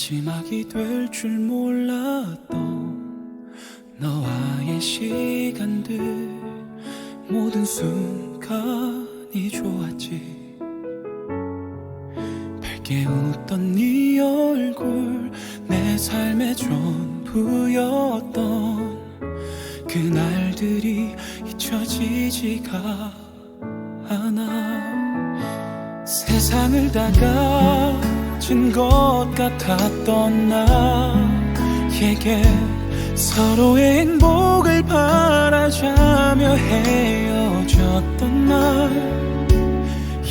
마지막이 될 줄 몰랐던 너와의 시간들 모든 순간이 좋았지. 밝게 웃던 네 얼굴 내 삶의 전부였던 그날들이 잊혀지지가 않아. 세상을 다가 진것 같았던 나에게 서로의 행복을 바라자며 헤어졌던 날.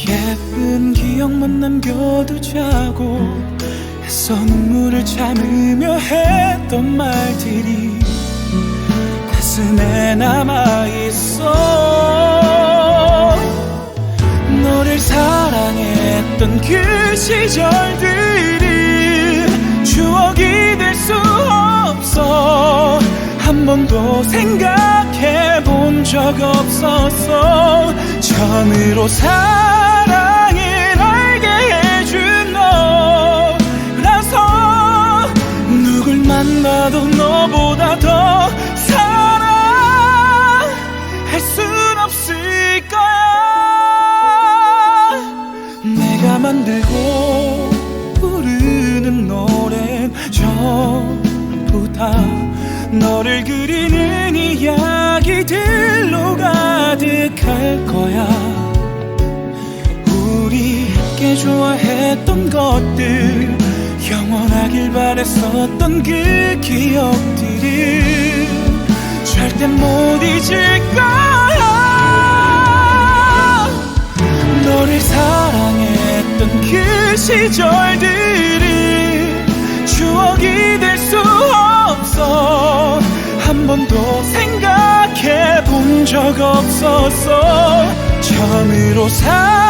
예쁜 기억만 남겨두자고 애써 눈물을 참으며 했던 말들이 가슴에 남아있어. 너를 사랑했던 그 시절들 없어 한 번도 생각해 본 적 없었어 처음으로 사랑을 알게 해준 너라서 누굴 만나도 너보다 더 사랑할 순 없을 거야. 내가 만들고 다 너를 그리는 이야기들로 가득할 거야. 우리 함께 좋아했던 것들 영원하길 바랬었던 그 기억들을 절대 못 잊을 거야. 너를 사랑했던 그 시절들은 추억이 될수 적 없었어 처음으로 사